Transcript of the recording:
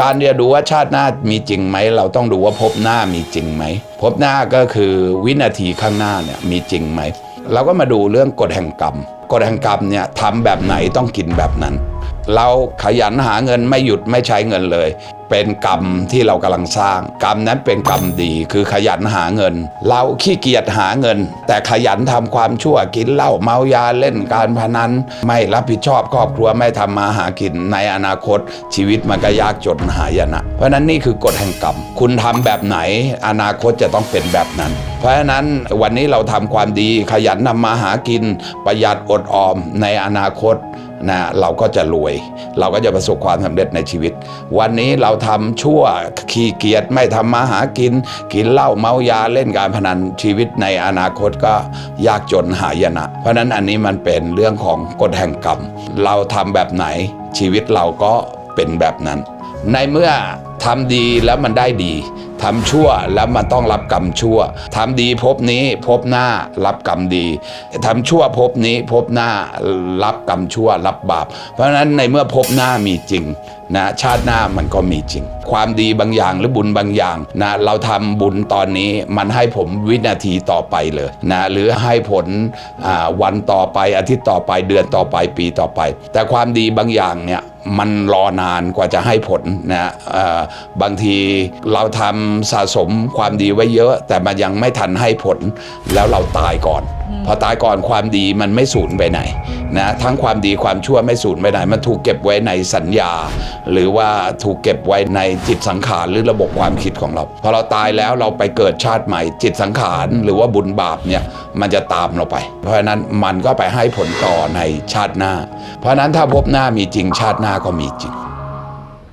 การจะดูว่าชาติหน้ามีจริงไหม เราต้องดูว่าพบหน้ามีจริงไหม พบหน้าก็คือวินาทีข้างหน้าเนี่ยมีจริงไหม เราก็มาดูเรื่องกฎแห่งกรรม กฎแห่งกรรมเนี่ยทำแบบไหนต้องกินแบบนั้น เราขยันหาเงินไม่หยุดไม่ใช้เงินเลย เป็นกรรมที่เรากำลังสร้าง กรรมนั้นเป็นกรรมดีคือขยันหาเงิน เราขี้เกียจหาเงิน แต่ขยันทำความชั่วกินเหล้าเมายาเล่นการพนันไม่รับผิดชอบครอบครัวไม่ทำมาหากินในอนาคต ชีวิตมันก็ยากจนหายนะ เพราะฉะนั้นนี่คือกฎแห่งกรรม คุณทำแบบไหน อนาคตจะต้องเป็นแบบนั้น เพราะฉะนั้นวันนี้เราทำความดีขยันทำมาหากินประหยัดอดออมในอนาคต นะเราก็จะรวย เราก็จะประสบความสำเร็จในชีวิต วันนี้เราทำชั่วขี้เกียจไม่ทำมาหากิน กินเหล้าเมายาเล่นการพนันชีวิตในอนาคตก็ยากจนหายนะ เพราะฉะนั้นอันนี้มันเป็นเรื่องของกฎแห่งกรรม เราทำแบบไหนชีวิตเราก็เป็นแบบนั้น ในเมื่อทำดีแล้วมันได้ดี ทำชั่วแล้วมันต้องรับกรรมชั่วทำดีพบนี้พบหน้ารับกรรมดีทำชั่วพบนี้พบหน้ารับกรรมชั่วรับบาป เพราะฉะนั้นในเมื่อพบหน้ามีจริงนะชาติหน้ามันก็มีจริง ความดีบางอย่างหรือบุญบางอย่างนะเราทำบุญตอนนี้มันให้ผมวินาทีต่อไปเลยนะหรือให้ผลวันต่อไปอาทิตย์ต่อไปเดือนต่อไปปีต่อไป แต่ความดีบางอย่างเนี่ยมันรอนานกว่าจะให้ผลนะบางทีเราทำสะสมความดีไว้เยอะ แต่มันยังไม่ทันให้ผลแล้วเราตายก่อน พอตายก่อนความดีมันไม่สูญไปไหนนะทั้งความดีความชั่วไม่สูญไปไหนมันถูกเก็บไว้ในสัญญา หรือว่าถูกเก็บไว้ในจิตสังขารหรือระบบความคิดของเราพอเราตายแล้วเราไปเกิดชาติใหม่ จิตสังขารหรือว่าบุญบาปเนี่ยมันจะตามเราไป เพราะฉะนั้นมันก็ไปให้ผลต่อในชาติหน้า เพราะฉะนั้นถ้าพบหน้ามีจริงชาติหน้าก็มีจริง